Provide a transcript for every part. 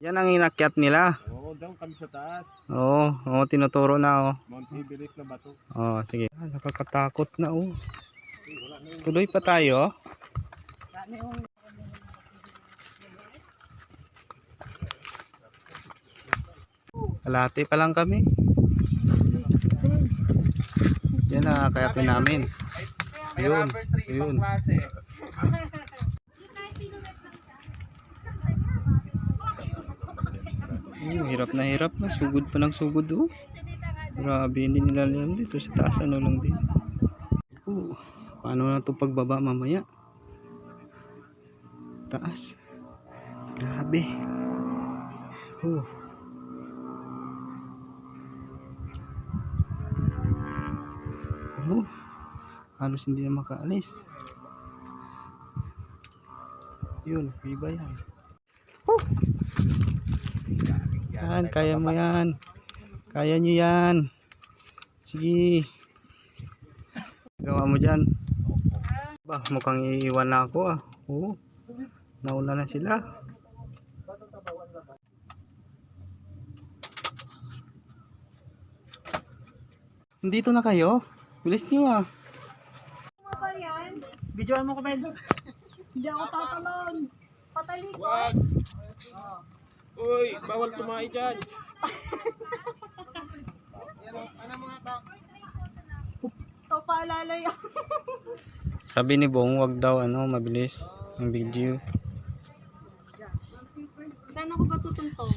Yan ang inakyat nila. Oo, doon kami sa taas. Oo, oh, tinuturo na oh. Mount Everest na bato. Oh, sige. Ah, nakakatakot na oh. Tuloy pa tayo. Kalate pa lang kami. Yan na kayatin namin. Yun, yun. Oh, hirap na hirap na. Sugod pa ng sugod oh. Grabe, hindi nila alam dito sa taas. Ano lang din. Oh, paano na ito pagbaba mamaya? Taas. Grabe. Oh. Oh. Halos hindi na makaalis. Yun, iba yan. Oh. Yan, kaya mo yan. Kaya nyo yan. Sige. Gawa mo dyan. Ba, mukhang iiwan na ako ah. Oo. Nauna na sila. Dito na kayo? Bilis nyo ah. Videoan mo ko, Ben. Hindi ako tatalon. Patalikod. Uy, bawal tumayo dyan. Ito paalala yan. Sabi ni Bong, wag daw ano, mabilis ang video. Saan ako ba tutungtong?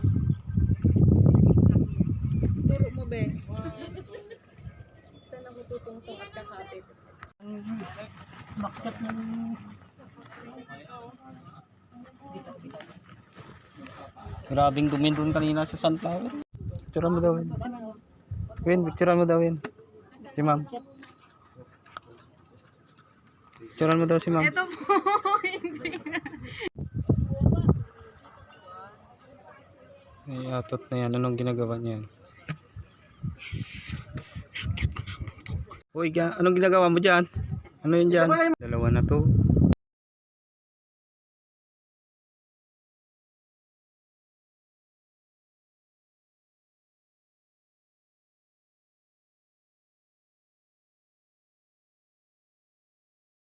Turo mo, be. Saan ako tutungtong at kakapit? Bakit ng... Grabing dumi doon kanina sa sunflower. Picture mo daw. Win, Win picture mo daw. Win. Si ma'am. Picture mo daw si ma'am. Ito po, hindi na. Ay, atot na yan. Anong ginagawa niya yan? Uy, ga- anong ginagawa mo dyan? Ano yun dyan? Dalawa na to.